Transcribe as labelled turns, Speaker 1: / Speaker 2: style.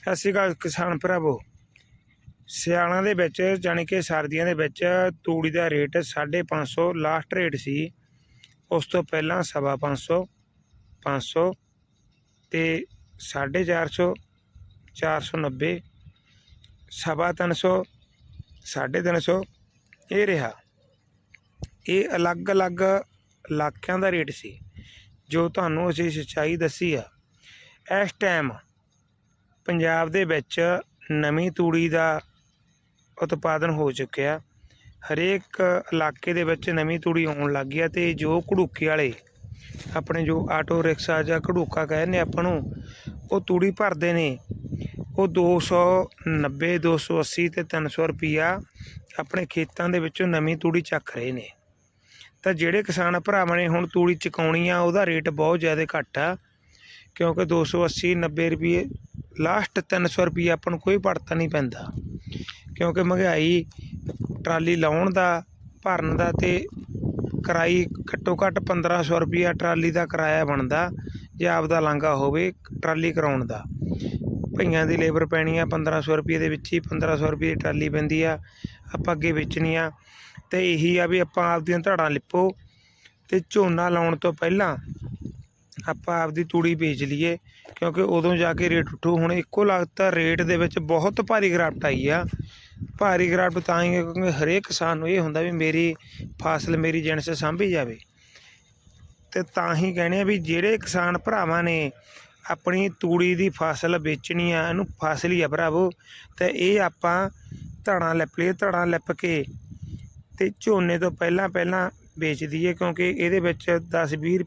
Speaker 1: ਸਤਿ ਸ਼੍ਰੀ ਅਕਾਲ ਕਿਸਾਨ ਭਰਾਵੋ। ਸਿਆਲਾਂ ਦੇ ਵਿੱਚ ਜਾਣੀ ਕਿ ਸਰਦੀਆਂ ਦੇ ਵਿੱਚ ਤੂੜੀ ਦਾ ਰੇਟ 550 ਲਾਸਟ ਰੇਟ ਸੀ। ਉਸ ਤੋਂ ਪਹਿਲਾਂ ਸਵਾ ਪੰਜ ਸੌ ਪੰਜ ਸੌ ਤੇ 450 490 ਸਵਾ ਤਿੰਨ ਸੌ, ਸਾਢੇ ਤਿੰਨ ਸੌ, ਇਹ ਰਿਹਾ। ਇਹ ਅਲੱਗ-ਅਲੱਗ ਇਲਾਕਿਆਂ ਦਾ ਰੇਟ ਸੀ, ਜੋ ਤੁਹਾਨੂੰ ਅਸੀਂ ਸੱਚਾਈ ਦੱਸੀ ਆ। ਇਸ ਟਾਈਮ ਪੰਜਾਬ ਦੇ ਵਿੱਚ ਨਵੀਂ ਤੂੜੀ ਦਾ ਉਤਪਾਦਨ ਹੋ ਚੁੱਕਿਆ। ਹਰੇਕ ਇਲਾਕੇ ਦੇ ਵਿੱਚ ਨਵੀਂ ਤੂੜੀ ਆਉਣ ਲੱਗ ਗਈ ਗਿਆ ਅਤੇ ਜੋ ਘੜੂਕੇ ਵਾਲੇ, ਆਪਣੇ ਜੋ ਆਟੋ ਰਿਕਸ਼ਾ ਜਾਂ ਘੜੂਕਾ ਕਹਿੰਦੇ ਆਪਾਂ ਨੂੰ, ਉਹ ਤੂੜੀ ਭਰਦੇ ਨੇ। ਉਹ 290 280 ਤੇ 300 ਰੁਪਿਆ ਆਪਣੇ ਖੇਤਾਂ ਦੇ ਵਿੱਚੋਂ ਨਵੀਂ ਤੂੜੀ ਚੱਕ ਰਹੇ ਨੇ। ਤਾਂ ਜਿਹੜੇ ਕਿਸਾਨ ਭਰਾਵਾਂ ਨੇ ਹੁਣ ਤੂੜੀ ਚਕਾਉਣੀ ਆ, ਉਹਦਾ ਰੇਟ ਬਹੁਤ ਜ਼ਿਆਦਾ ਘੱਟ ਆ, ਕਿਉਂਕਿ 280 90 ਰੁਪਏ ਲਾਸਟ 300 ਰੁਪਏ ਆਪਾਂ ਨੂੰ ਕੋਈ ਪੜਤਾ ਨਹੀਂ ਪੈਂਦਾ। ਕਿਉਂਕਿ ਮਹਿੰਗਾਈ ਟਰਾਲੀ ਲਾਉਣ ਦਾ, ਭਰਨ ਦਾ ਤੇ ਕਿਰਾਈ ਘੱਟੋ ਘੱਟ 1500 ਰੁਪਿਆ ਟਰਾਲੀ ਦਾ ਕਿਰਾਇਆ ਬਣਦਾ, ਜੇ ਆਪਦਾ ਲਾਂਗਾ ਹੋਵੇ ਟਰਾਲੀ ਕਰਾਉਣ ਦਾ। ਭਈਆਂ ਦੀ ਲੇਬਰ ਪੈਣੀ ਆ 1500 ਰੁਪਏ ਦੇ ਵਿੱਚ ਹੀ 1500 ਰੁਪਏ ਦੀ ਟਰਾਲੀ ਪੈਂਦੀ ਆ, ਆਪਾਂ ਅੱਗੇ ਵੇਚਣੀ ਆ। ਤੇ ਇਹੀ ਆ ਵੀ ਆਪਾਂ ਆਪਦੀਆਂ ਧੜਾਂ ਲਿਪੋ ਤੇ ਝੋਨਾ ਲਾਉਣ ਤੋਂ ਪਹਿਲਾਂ ਆਪਾਂ ਆਪਦੀ ਤੂੜੀ ਵੇਚ ਲਈਏ, ਕਿਉਂਕਿ ਉਦੋਂ ਜਾ ਕੇ ਰੇਟ ਉੱਠੂ। ਹੁਣ ਇੱਕੋ ਲਗਤ ਰੇਟ ਦੇ ਵਿੱਚ ਬਹੁਤ ਭਾਰੀ ਗਿਰਾਵਟ ਆਈ ਆ। ਭਾਰੀ ਗਿਰਾਵਟ ਤਾਂ ਹੀ ਕਿਉਂਕਿ ਹਰੇਕ ਕਿਸਾਨ ਨੂੰ ਇਹ ਹੁੰਦਾ ਵੀ ਮੇਰੀ ਫਸਲ ਮੇਰੀ ਜਿਣਸ ਸਾਂਭੀ ਜਾਵੇ। ਤੇ ਤਾਂ ਹੀ ਕਹਿੰਦੇ ਆ ਵੀ ਜਿਹੜੇ ਕਿਸਾਨ ਭਰਾਵਾਂ ਨੇ ਆਪਣੀ ਤੂੜੀ ਦੀ ਫਸਲ ਵੇਚਣੀ ਆ, ਇਹਨੂੰ ਫਸਲ ਹੀ ਆ ਭਰਾਵੋ। ਤੇ ਇਹ ਆਪਾਂ ਧੜਾਂ ਲਿਪ ਲਈਏ, ਧੜਾਂ ਲਿਪ ਕੇ ਤੇ ਝੋਨੇ ਤੋਂ ਪਹਿਲਾਂ ਪਹਿਲਾਂ ਵੇਚ ਦਈਏ, ਕਿਉਂਕਿ ਇਹਦੇ ਵਿੱਚ 10 20